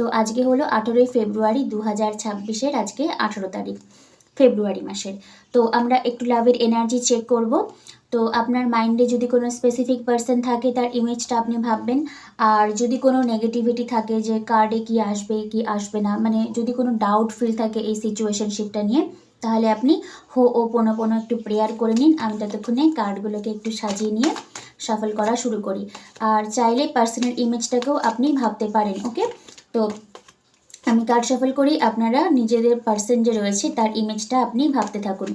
তো আজকে হলো আঠেরোই ফেব্রুয়ারি দু হাজার ছাব্বিশের আজকে আঠেরো তারিখ, ফেব্রুয়ারি মাসের। তো আমরা একটু লাভের এনার্জি চেক করব। তো আপনার মাইন্ডে যদি কোনো স্পেসিফিক পার্সন থাকে, তার ইমেজটা আপনি ভাববেন। আর যদি কোনো নেগেটিভিটি থাকে যে কার্ডে কি আসবে কি আসবে না মানে যদি কোনো ডাউট ফিল থাকে এই সিচুয়েশনশিপটা নিয়ে, তাহলে আপনি হো ও পোনো পোনো একটু প্রেয়ার করে নিন। আমি ততক্ষণে কার্ডগুলোকে একটু সাজিয়ে নিয়ে সাফল করা শুরু করি। আর চাইলে পার্সোনাল ইমেজটাকেও আপনি ভাবতে পারেন ওকে তো আমি কার্ড সাফল করি, আপনারা নিজেদের পার্সেন যে রয়েছে তার ইমেজটা আপনি ভাবতে থাকুন।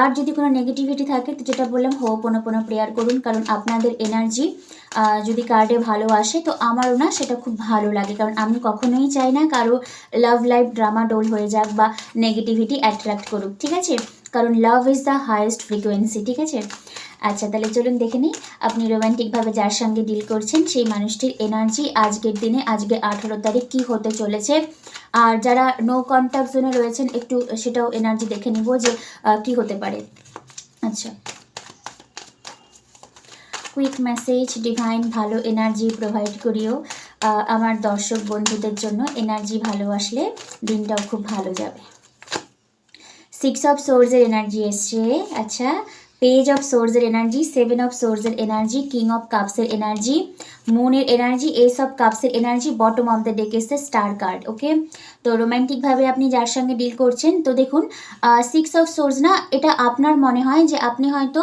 আর যদি কোনো নেগেটিভিটি থাকে, তো যেটা বললাম হো কোনো কোনো প্রেয়ার করুন, কারণ আপনাদের এনার্জি যদি কার্ডে ভালো আসে, তো আমারও না সেটা খুব ভালো লাগে। কারণ আমি কখনোই চাই না কারও লাভ লাইফ ড্রামা ডোল হয়ে যাক বা নেগেটিভিটি অ্যাট্রাক্ট করুক, ঠিক আছে? কারণ love is the highest frequency ঠিক আছে? আচ্ছা তাহলে চলুন দেখে নিই। আপনি রোম্যান্টিকভাবে যার সঙ্গে ডিল করছেন, সেই মানুষটির এনার্জি আজকের দিনে, আজকে আঠেরো তারিখ কী হতে চলেছে? আর যারা নো কন্ট্যাক্ট জোনে রয়েছেন, একটু সেটাও এনার্জি দেখে নিব যে কি হতে পারে। আচ্ছা। কুইক মেসেজ ডিভাইন ভালো এনার্জি প্রোভাইড করিও। আমার দর্শক বন্ধুদের জন্য এনার্জি ভালো আসলে দিনটাও খুব ভালো যাবে। সিক্স অফ সোর্সের এনার্জি এসছে। আচ্ছা পেজ অফ সোর্সের এনার্জি সেভেন অফ সোর্সের এনার্জি কিং অফ কাপসের এনার্জি মুনের energy ace of কাপসের energy bottom of the deck এসছে স্টার কার্ড ওকে তো রোম্যান্টিকভাবে আপনি যার সঙ্গে ডিল করছেন, তো দেখুন সিক্স অফ সোর্স না, এটা আপনার মনে হয় যে আপনি হয়তো,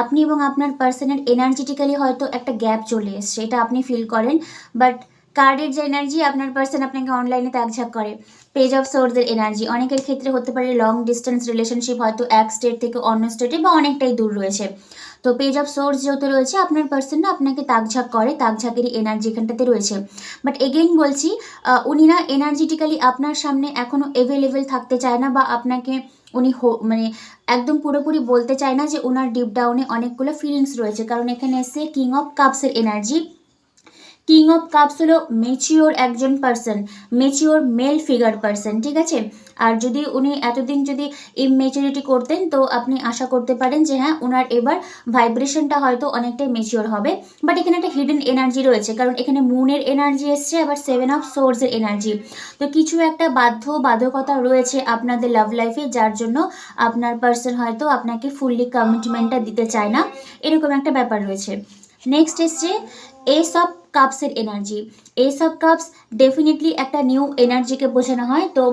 আপনি এবং আপনার পার্সনের এনার্জেটিক্যালি হয়তো একটা গ্যাপ চলে এসছে, এটা আপনি ফিল করেন বাট কার্ডের যে এনার্জি আপনার পার্সন আপনাকে অনলাইনে তাকঝাক করে। পেজ অফ সোর্সের এনার্জি অনেকের ক্ষেত্রে হতে পারে লং ডিস্টেন্স রিলেশনশিপ হয়তো এক স্টেট থেকে অন্য স্টেটে বা অনেকটাই দূর রয়েছে। তো পেজ অফ সোর্স যেহেতু রয়েছে, আপনার পার্সন না আপনাকে তাকঝাক করে তাকঝাকেরই এনার্জি এখানটাতে রয়েছে। বাট এগেইন বলছি উনি না এনার্জেটিক্যালি আপনার সামনে এখনও অ্যাভেলেবেল থাকতে চায় না বা আপনাকে উনি হো- মানে একদম পুরোপুরি বলতে চায় না যে ওনার ডিপ ডাউনে অনেকগুলো ফিলিংস রয়েছে। কারণ এখানে এসে কিং অফ কাপসের এনার্জি কিং অফ কাপস হলো মেচিওর একজন person mature male figure person ঠিক আছে? আর যদি উনি এতদিন যদি ইমেচুরিটি করতেন, তো আপনি আশা করতে পারেন যে হ্যাঁ ওনার এবার ভাইব্রেশনটা হয়তো অনেকটাই মেচিওর হবে। বাট এখানে একটা হিডেন এনার্জি রয়েছে, কারণ এখানে মুনের এনার্জি এসছে, আবার সেভেন অফ সোর্সের এনার্জি তো কিছু একটা বাধ্য বাধকতা রয়েছে আপনাদের লাভ লাইফে যার জন্য আপনার পার্সন হয়তো আপনাকে ফুললি কমিটমেন্টটা দিতে চায় না। এরকম একটা ব্যাপার রয়েছে। নেক্সট এসছে ace of কাপসের energy ace of cups definitely একটা নিউ এনার্জিকে বোঝানো হয়। তো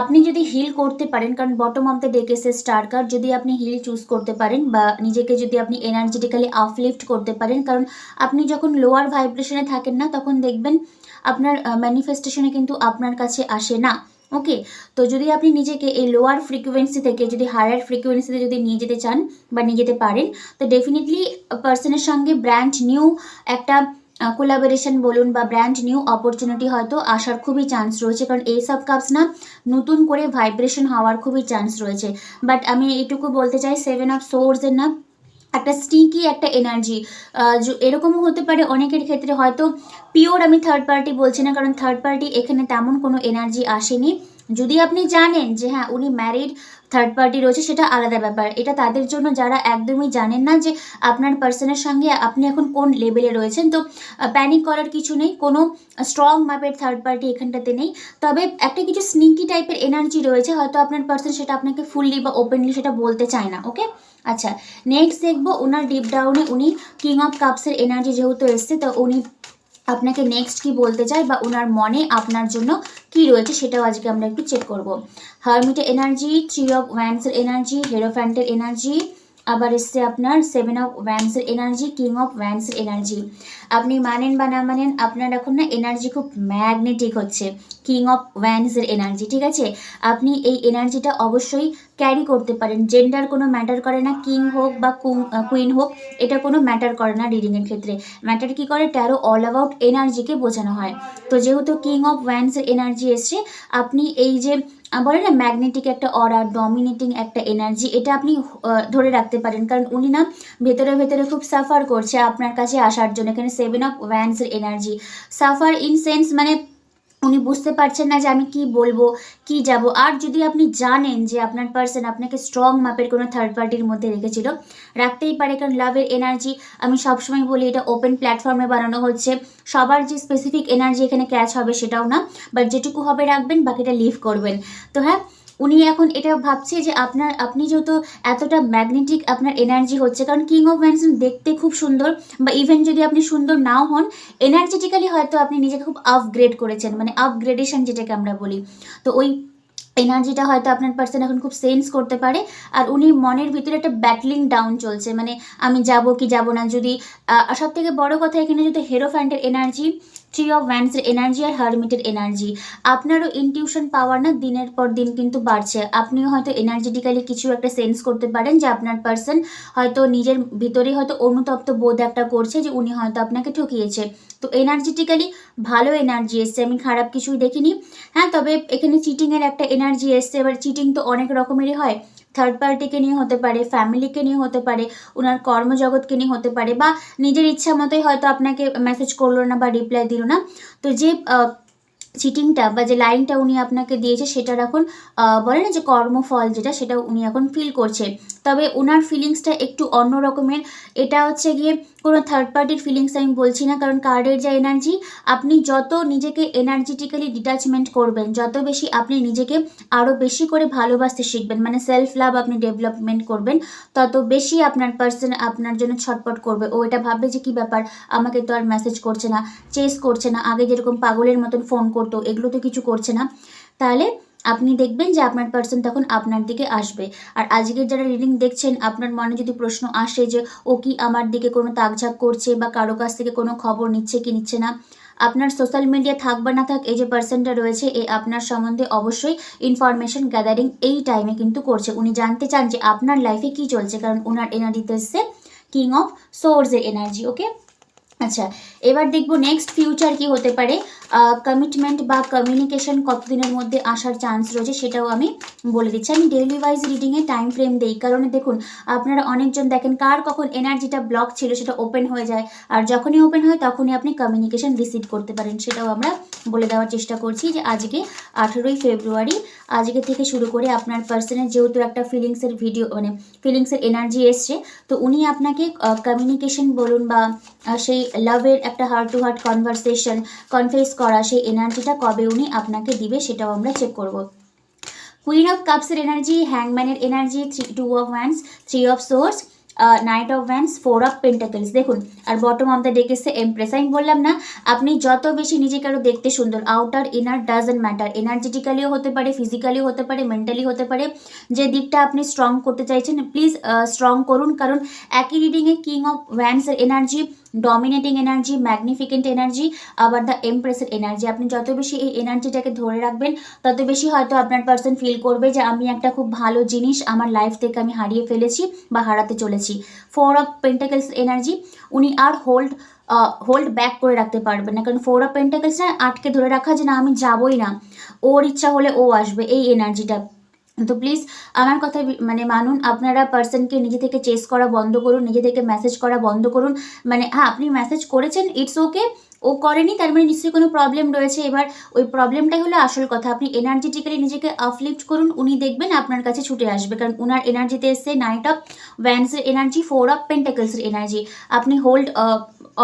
আপনি যদি হিল করতে পারেন, কারণ বটম অফ দ্য ডেক এসে স্টার কার্ড যদি আপনি হিল চুজ করতে পারেন বা নিজেকে যদি আপনি এনার্জেটিক্যালি আপলিফট করতে পারেন, কারণ আপনি যখন লোয়ার ভাইব্রেশনে থাকেন না, তখন দেখবেন আপনার ম্যানিফেস্টেশনে কিন্তু আপনার কাছে আসে না। ওকে তো যদি আপনি নিজেকে এই লোয়ার ফ্রিকোয়েন্সি থেকে যদি হায়ার ফ্রিকোয়েন্সিতে যদি নিয়ে যেতে চান বা নিয়ে যেতে পারেন, তো ডেফিনেটলি পার্সনের সঙ্গে ব্র্যান্ড নিউ একটা কোলাবোরেশন বলুন বা ব্র্যান্ড নিউ অপরচুনিটি হয়তো আসার খুবই চান্স রয়েছে। কারণ এই সব কাপস না, নতুন করে ভাইব্রেশন হওয়ার খুবই চান্স রয়েছে। বাট আমি এইটুকু বলতে চাই সেভেন অফ সোর্সের না একটা স্টিকি একটা এনার্জি এরকমও হতে পারে অনেকের ক্ষেত্রে। হয়তো পিওর আমি থার্ড পার্টি বলছি না, কারণ থার্ড পার্টি এখানে তেমন কোনো এনার্জি আসেনি। যদি আপনি জানেন যে হ্যাঁ উনি ম্যারিড থার্ড পার্টি রয়েছে, সেটা আলাদা ব্যাপার। এটা তাদের জন্য যারা একদমই জানেন না যে আপনার পার্সনের সঙ্গে আপনি এখন কোন লেভেলে রয়েছেন। তো প্যানিক করার কিছু নেই, কোনো স্ট্রং মাপের থার্ড পার্টি এখানটাতে নেই। তবে একটা কিছু স্নিকি টাইপের এনার্জি রয়েছে, হয়তো আপনার পার্সন সেটা আপনাকে ফুললি বা ওপেনলি সেটা বলতে চায় না ওকে আচ্ছা নেক্সট দেখব, ওনার ডিপ ডাউনে উনি কিং অফ কাপসের এনার্জি যেহেতু এসছে, তো উনি আপনাকে নেক্সট কি বলতে চায় বা ওনার মনে আপনার জন্য কি রয়েছে সেটাও আজকে আমরা একটু চেক করব। হারমিটের এনার্জি থ্রি অফ ওয়ান্সের এনার্জি হেরোফ্যান্টের এনার্জি আবার এসছে আপনার সেভেন অফ ওয়ান্সের এনার্জি কিং অফ ওয়ান্সের এনার্জি আপনি মানেন বা না মানেন, আপনার এখন না এনার্জি খুব ম্যাগনেটিক হচ্ছে। কিং অফ ওয়ান্সের এনার্জি ঠিক আছে? আপনি এই এনার্জিটা অবশ্যই ক্যারি করতে পারেন। জেন্ডার কোনো ম্যাটার করে না কিং হোক বা কুইন হোক, এটা কোনো ম্যাটার করে না রিডিংয়ের ক্ষেত্রে। ম্যাটার কি করে? ট্যারো অল অ্যাবাউট এনার্জিকে বোঝানো হয়। তো যেহেতু কিং অফ ওয়ান্সের এনার্জি এসছে, আপনি এই যে বলে না ম্যাগনেটিক একটা অরা ডমিনেটিং একটা এনার্জি এটা আপনি ধরে রাখতে পারেন। কারণ উনি না, ভেতরে ভেতরে খুব সাফার করছে আপনার কাছে আসার জন্য। এখানে সেভেন অফ ওয়ান্সের এনার্জি সাফার ইন সেন্স মানে উনি বুঝতে পারছেন না যে আমি কি বলব, কি যাব। আর যদি আপনি জানেন যে আপনার পার্সন আপনাকে স্ট্রং মাপের কোনো থার্ড পার্টির মধ্যে রেখেছিল, রাখতেই পারে কারণ লাভের এনার্জি আমি সবসময় বলি এটা ওপেন প্ল্যাটফর্মে বানানো হচ্ছে। সবার যে স্পেসিফিক এনার্জি এখানে ক্যাচ হবে সেটাও না বাট যেটুকু হবে রাখবেন, বাকিটা লিভ করবেন। তো হ্যাঁ উনি এখন এটা ভাবছে যে আপনার, আপনি যেহেতু এতটা ম্যাগনেটিক আপনার এনার্জি হচ্ছে, কারণ কিং অফ ম্যানসন দেখতে খুব সুন্দর বা ইভেন যদি আপনি সুন্দর নাও হন এনার্জেটিক্যালি হয়তো আপনি নিজেকে খুব আপগ্রেড করেছেন মানে আপগ্রেডেশন যেটাকে আমরা বলি। তো ওই এনার্জিটা হয়তো আপনার পার্সন এখন খুব সেন্স করতে পারে, আর উনি মনের ভিতরে একটা ব্যাটলিং ডাউন চলছে মানে আমি যাব কি যাব না, যদি সব থেকে বড় কথা এখানে যদি হেরো ফ্যান্টের এনার্জি থ্রি অফ ভ্যান্সের এনার্জি আর হারমিটের এনার্জি আপনারও ইনটিউশন পাওয়ার না দিনের পর দিন কিন্তু বাড়ছে। আপনিও হয়তো এনার্জেটিক্যালি কিছু একটা সেন্স করতে পারেন যে আপনার পার্সন হয়তো নিজের ভিতরে হয়তো অনুতপ্ত বোধ একটা করছে যে উনি হয়তো আপনাকে ঠকিয়েছে। তো এনার্জেটিক্যালি ভালো এনার্জি এসছে। আমি খারাপ কিছুই দেখিনি। হ্যাঁ তবে এখানে চিটিংয়ের একটা এনার্জি এসছে। এবার চিটিং তো অনেক রকমেরই হয়। থার্ড পার্টিকে নিয়ে হতে পারে ফ্যামিলিকে নিয়ে হতে পারে ওনার কর্মজগৎকে নিয়ে হতে পারে বা নিজের ইচ্ছা মতোই হয়তো আপনাকে মেসেজ করল না বা রিপ্লাই দিল না। তো যে চিটিংটা বা যে লাইনটা উনি আপনাকে দিয়েছে সেটার এখন বলে না যে কর্মফল যেটা সেটা উনি এখন ফিল করছে। তবে ওনার ফিলিংসটা একটু অন্য রকমের। এটা হচ্ছে গিয়ে কোনো থার্ড পার্টির ফিলিংস আমি বলছি না, কারণ কার্ডের যে এনার্জি আপনি যত নিজেকে এনার্জেটিক্যালি ডিটাচমেন্ট করবেন, যত বেশি আপনি নিজেকে আরও বেশি করে ভালোবাসতে শিখবেন মানে সেলফ লাভ আপনি ডেভেলপমেন্ট করবেন, তত বেশি আপনার পার্সন আপনার জন্য ছটপট করবে। ও এটা ভাববে যে কী ব্যাপার, আমাকে তো আর মেসেজ করছে না চেস করছে না, আগে যেরকম পাগলের মতন ফোন করতো এগুলো তো কিছু করছে না। তাহলে আপনি দেখবেন যে আপনার পার্সন তখন আপনার দিকে আসবে। আর আজকের যারা রিডিং দেখছেন, আপনার মনে যদি প্রশ্ন আসে যে, ও কি আমার দিকে কোনো তাকঝাক করছে বা কারও কাছ থেকে কোনো খবর নিচ্ছে কি নিচ্ছে না? আপনার সোশ্যাল মিডিয়া থাক বা না থাক, এই যে পার্সনটা রয়েছে, এ আপনার সম্বন্ধে অবশ্যই ইনফরমেশন গ্যাদারিং এই টাইমে কিন্তু করছে। উনি জানতে চান যে আপনার লাইফে কি চলছে, কারণ ওনার এনার্জিতে এসছে কিং অফ সোর্সের এনার্জি ওকে আচ্ছা এবার দেখব নেক্সট ফিউচার কি হতে পারে। কমিটমেন্ট বা কমিউনিকেশন কতদিনের মধ্যে আসার চান্স রয়েছে সেটাও আমি বলে দিচ্ছি। আমি ডেইলি ওয়াইজ রিডিংয়ে টাইম ফ্রেম দিই। কারণে দেখুন, আপনারা অনেকজন দেখেন কার কখন এনার্জিটা ব্লক ছিল সেটা ওপেন হয়ে যায়। আর যখনই ওপেন হয় তখনই আপনি কমিউনিকেশন রিসিভ করতে পারেন, সেটাও আমরা বলে দেওয়ার চেষ্টা করছি যে আজকে আঠেরোই ফেব্রুয়ারি, আজকে থেকে শুরু করে আপনার পার্সনের যেহেতু একটা ফিলিংসের ভিডিও মানে ফিলিংসের এনার্জি এসছে, তো উনি আপনাকে কমিউনিকেশন বলুন বা সেই লাভের একটা heart to heart conversation confess করা, সেই এনার্জিটা কবে উনি আপনাকে দিবে সেটাও আমরা চেক করব। কুইন অফ কাপসের energy হ্যাংম্যানের energy three two of wands three of swords knight of wands four of pentacles দেখুন, আর বটম অফ দ্য ডেক এসে এমপ্রেস আমি বললাম না, আপনি যত বেশি নিজেকে আরও দেখতে সুন্দর আউটার ইনার ডাজেন্ট ম্যাটার এনার্জেটিক্যালিও হতে পারে ফিজিক্যালিও হতে পারে মেন্টালি হতে পারে। যে দিকটা আপনি স্ট্রং করতে চাইছেন প্লিজ স্ট্রং করুন। কারণ, একই রিডিংয়ে king of ভ্যান্সের energy dominating energy magnificent energy আবার দ্য এমপ্রেসের এনার্জি আপনি যত বেশি এই এনার্জিটাকে ধরে রাখবেন, তত বেশি হয়তো আপনার পার্সন ফিল করবে যে, আমি একটা খুব ভালো জিনিস আমার লাইফ থেকে আমি হারিয়ে ফেলেছি বা হারাতে চলেছি। ফোর অফ পেন্টাকেলস এনার্জি উনি আর হোল্ড হোল্ড ব্যাক করে রাখতে পারবেন না। কারণ ফোর অফ পেন্টাকেলস আটকে ধরে রাখা যে, না, আমি যাবই না। ওর ইচ্ছা হলে ও আসবে এই এনার্জিটা তো প্লিজ আমার কথা মানে মানুন, আপনারা পার্সনকে নিজে থেকে চেস করা বন্ধ করুন, নিজে থেকে মেসেজ করা বন্ধ করুন। মানে হ্যাঁ আপনি মেসেজ করেছেন ইটস ওকে ও করেনি, তার মানে নিশ্চয়ই কোনো প্রবলেম রয়েছে। এবার ওই প্রবলেমটাই হলো আসল কথা। আপনি এনার্জেটিক্যালি নিজেকে আপলিফ্ট করুন, উনি দেখবেন আপনার কাছে ছুটে আসবে। কারণ ওনার এনার্জিতে এসছে নাইট অফ ভ্যান্সের এনার্জি ফোর অফ পেন্টাকেলসের এনার্জি আপনি হোল্ড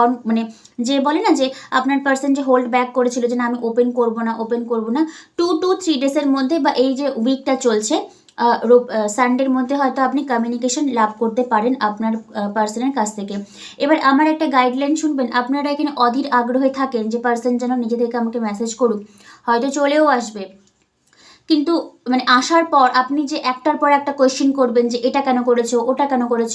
অন মানে যে বলে না যে আপনার পার্সন যে হোল্ড ব্যাক করেছিল যে না, আমি ওপেন করব না ওপেন করব না টু টু থ্রি ডেজের মধ্যে বা এই যে উইকটা চলছে সানডের মধ্যে হয়তো আপনি কমিউনিকেশন লাভ করতে পারেন আপনার পার্সনের কাছ থেকে। এবার আমার একটা গাইডলাইন শুনবেন। আপনারা এখানে অধীর আগ্রহে থাকেন যে পার্সন যেন নিজে থেকে আমাকে মেসেজ করুক। হয়তো চলেও আসবে। কিন্তু মানে আসার পর আপনি যে একটার পর একটা কোয়েশ্চেন করবেন যে এটা কেন করেছ, ওটা কেন করেছ,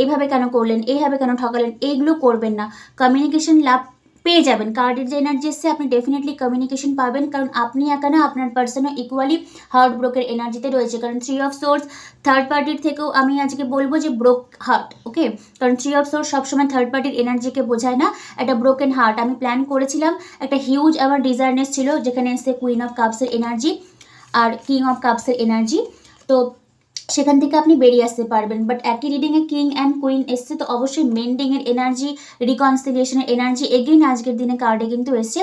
এইভাবে কেন করলেন, এইভাবে কেন ঠকালেন, এইগুলো করবেন না। কমিউনিকেশন লাভ পেয়ে যাবেন। কার্ডের যে এনার্জি এসছে আপনি ডেফিনেটলি কমিউনিকেশন পাবেন। কারণ আপনি একা না, আপনার পার্সনও ইকুয়ালি হার্ট ব্রোকের এনার্জিতে রয়েছে। কারণ থ্রি অফ সোর্স থার্ড পার্টির থেকেও আমি আজকে বলব যে ব্রোক হার্ট ওকে কারণ থ্রি অফ সোর্স সবসময় থার্ড পার্টির এনার্জিকে বোঝায় না। একটা ব্রোকেন হার্ট আমি প্ল্যান করেছিলাম, একটা হিউজ আমার ডিজায়ারনেস ছিল যেখানে এসছে কুইন অফ কাপসের এনার্জি আর কিং অফ কাপসের এনার্জি তো সেখান থেকে আপনি বেরিয়ে আসতে পারবেন। বাট একই রিডিংয়ে কিং অ্যান্ড কুইন এসছে, তো অবশ্যই মেন্ডিংয়ের এনার্জি রিকনসিলিয়েশনের এনার্জি এগেইন আজকের দিনে কার্ডে কিন্তু এসছে।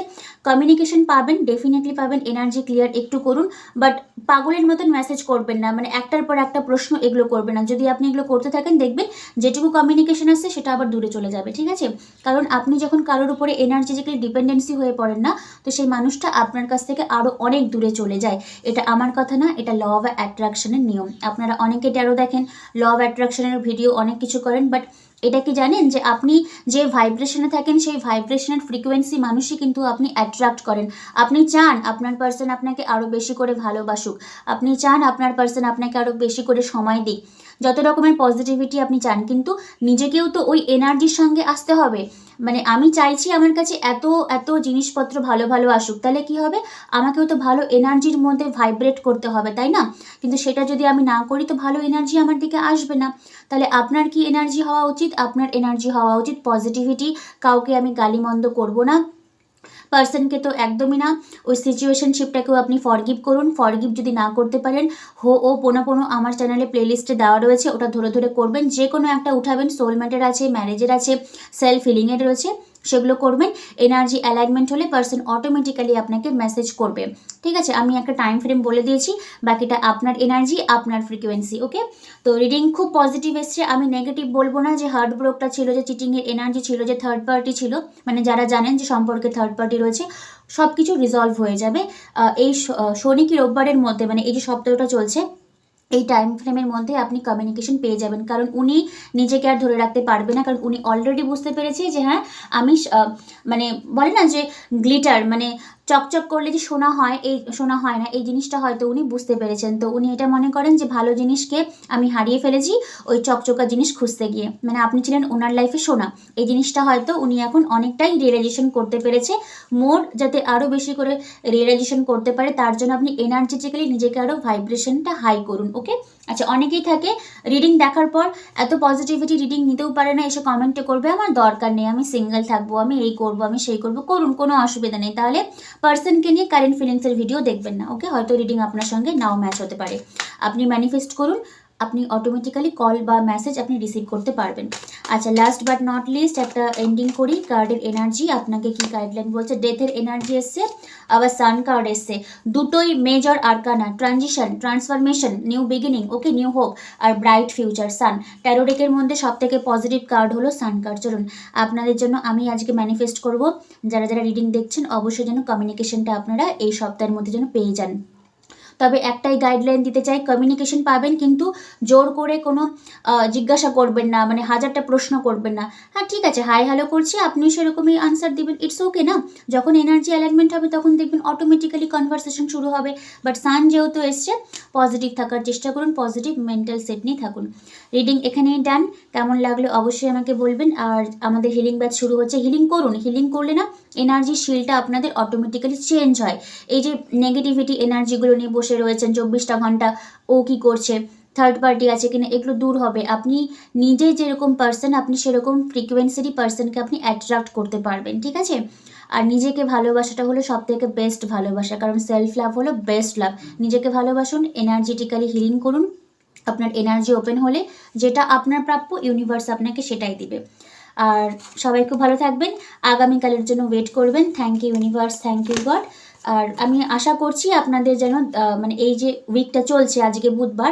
কমিউনিকেশন পাবেন ডেফিনেটলি পাবেন এনার্জি ক্লিয়ার একটু করুন। বাট পাগলের মতন মেসেজ করবেন না মানে একটার পর একটা প্রশ্ন এগুলো করবেন না। যদি আপনি এগুলো করতে থাকেন, দেখবেন যেটুকু কমিউনিকেশন আসছে, সেটা আবার দূরে চলে যাবে, ঠিক আছে? কারণ আপনি যখন কারোর উপরে এনার্জেটিক্যালি ডিপেন্ডেন্সি হয়ে পড়েন না, তো সেই মানুষটা আপনার কাছ থেকে আরও অনেক দূরে চলে যায়। এটা আমার কথা না, এটা ল অ্যাট্রাকশনের নিয়ম। আপনারা অনেকে ট্যারো দেখেন ল অ্যাট্রাকশনের ভিডিও অনেক কিছু করেন বাট এটা কি জানেন যে আপনি যে ভাইব্রেশনে থাকেন, সেই ভাইব্রেশনের ফ্রিকোয়েন্সি মানুষই কিন্তু আপনি অ্যাট্রাক্ট করেন। আপনি চান আপনার পার্সন আপনাকে আরও বেশি করে ভালোবাসুক, আপনি চান আপনার পার্সন আপনাকে আরও বেশি করে সময় দিক। যত রকমের পজিটিভিটি আপনি চান, কিন্তু নিজেকেও তো ওই এনার্জির সঙ্গে আসতে হবে। মানে আমি চাইছি আমার কাছে এত এত জিনিসপত্র ভালো ভালো আসুক, তাহলে কি হবে? আমাকেও তো ভালো এনার্জির মধ্যে ভাইব্রেট করতে হবে, তাই না? কিন্তু সেটা যদি আমি না করি, তো ভালো এনার্জি আমার দিকে আসবে না। তাহলে আপনার কি এনার্জি হওয়া উচিত? আপনার এনার্জি হওয়া উচিত। পজিটিভিটি কাউকে আমি গালিমন্দ করব না। পার্সনকে তো একদমই না। ওই সিচুয়েশনশিপটাকেও আপনি ফরগিভ করুন। ফরগিভ যদি না করতে পারেন, হো ও পোনো পোনো আমার চ্যানেলে প্লেলিস্টে দেওয়া রয়েছে। ওটা ধরে ধরে করবেন। যে কোনো একটা উঠাবেন। সোলমেটের আছে ম্যারেজের আছে সেলফ ফিলিংয়ের রয়েছে। সেগুলো করবেন। এনার্জি অ্যালাইনমেন্ট হলে পার্সন অটোমেটিক্যালি আপনাকে মেসেজ করবে। ঠিক আছে? আমি একটা টাইম ফ্রেম বলে দিয়েছি। বাকিটা আপনার এনার্জি আপনার ফ্রিকোয়েন্সি ওকে তো রিডিং খুব পজিটিভ এসছে। আমি নেগেটিভ বলব না যে হার্ট ব্রোকটা ছিল, যে চিটিংয়ের এনার্জি ছিল, যে থার্ড পার্টি ছিল। মানে যারা জানেন যে সম্পর্কে থার্ড পার্টি রয়েছে সব কিছু রিজলভ হয়ে যাবে। এই শনি কি রোববারের মধ্যে মানে এই যে সপ্তাহটা চলছে এই টাইম ফ্রেমের মধ্যে আপনি কমিউনিকেশন পেয়ে যাবেন। কারণ উনি নিজেকে আর ধরে রাখতে পারবে না। কারণ উনি অলরেডি বুঝতে পেরেছে যে হ্যাঁ আমি মানে বলে না যে গ্লিটার মানে চকচক করলে যে সোনা হয়, এই সোনা হয় না, এই জিনিসটা হয়তো উনি বুঝতে পেরেছেন। তো উনি এটা মনে করেন যে ভালো জিনিসকে আমি হারিয়ে ফেলেছি ওই চকচকা জিনিস খুঁজতে গিয়ে। মানে আপনি ছিলেন ওনার লাইফে সোনা। এই জিনিসটা হয়তো উনি এখন অনেকটাই রিয়েলাইজেশন করতে পেরেছে। মোর যাতে আরও বেশি করে রিয়েলাইজেশন করতে পারে, তার জন্য আপনি এনার্জেটিক্যালি নিজেকে আরও ভাইব্রেশনটা হাই করুন ওকে আচ্ছা অনেকেই থাকে রিডিং দেখার পর এত পজিটিভিটি রিডিং নিতেও পারে না, এসে কমেন্টে করবে, আমার দরকার নেই, আমি সিঙ্গেল থাকব, আমি এই করব, আমি সেই করব। করুন, কোনো অসুবিধা নেই। তাহলে পার্সনকে নিয়ে কারেন্ট ফিলিংসের ভিডিও দেখবেন না ওকে হয়তো রিডিং আপনার সঙ্গে নাও ম্যাচ হতে পারে। আপনি ম্যানিফেস্ট করুন আপনি অটোমেটিক্যালি কল বা মেসেজ আপনি রিসিভ করতে পারবেন। আচ্ছা লাস্ট বাট নট লিস্ট একটা এন্ডিং করি কার্ডের এনার্জি আপনাকে কি গাইডলাইন বলছে? ডেথের এনার্জি এসছে, আবার সান কার্ড এসছে। দুটোই major arcana transition transformation new beginning okay new hope আর ব্রাইট ফিউচার সান ট্যারোডেকের মধ্যে সব থেকে পজিটিভ কার্ড হলো সান কার্ড চলুন, আপনাদের জন্য আমি আজকে ম্যানিফেস্ট করব। যারা যারা রিডিং দেখছেন, অবশ্যই যেন কমিউনিকেশনটা আপনারা এই সপ্তাহের মধ্যে যেন পেয়ে যান। তবে একটাই গাইডলাইন দিতে চাই কমিউনিকেশন পাবেন কিন্তু জোর করে কোনো জিজ্ঞাসা করবেন না মানে হাজারটা প্রশ্ন করবেন না। হ্যাঁ ঠিক আছে হাই হ্যালো করছি আপনি সেরকমই আনসার দিবেন ইটস ওকে না? যখন এনার্জি অ্যালাইনমেন্ট হবে তখন দেখবেন অটোমেটিক্যালি কনভারসেশন শুরু হবে। বাট সান যেহেতু এসছে পজিটিভ থাকার চেষ্টা করুন পজিটিভ মেন্টাল সেট নিয়ে থাকুন। রিডিং এখানেই ডান কেমন লাগল অবশ্যই আমাকে বলবেন। আর আমাদের হিলিং ব্যাচ শুরু হচ্ছে হিলিং করুন হিলিং করলে না এনার্জি শিলটা আপনাদের অটোমেটিক্যালি চেঞ্জ হয়। এই যে নেগেটিভিটি এনার্জিগুলো নিয়ে বসে রয়েছেন, চব্বিশটা ঘণ্টা ও কি করছে? থার্ড পার্টি আছে কিনা এগুলো দূর হবে। আপনি নিজে যেরকম পার্সন আপনি সেরকম ফ্রিকোয়েন্সিরই পার্সনকে আপনি অ্যাট্রাক্ট করতে পারবেন, ঠিক আছে? আর নিজেকে ভালোবাসাটা হলো সব থেকে বেস্ট ভালোবাসা, কারণ সেলফ লাভ হলো বেস্ট লাভ নিজেকে ভালোবাসুন এনার্জেটিক্যালি হিলিং করুন, আপনার এনার্জি ওপেন হলে যেটা আপনার প্রাপ্য ইউনিভার্স আপনাকে সেটাই দিবে। আর সবাই খুব ভালো থাকবেন। আগামীকালের জন্য ওয়েট করবেন। Thank you universe thank you God আর আমি আশা করছি আপনাদের যেন মানে এই যে উইকটা চলছে, আজকে বুধবার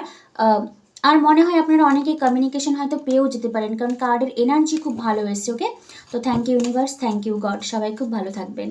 আর মনে হয় আপনারা অনেকেই কমিউনিকেশন হয়তো পেয়েও যেতে পারেন, কারণ কার্ডের এনার্জি খুব ভালো এসছে ওকে তো thank you universe thank you God সবাই খুব ভালো থাকবেন।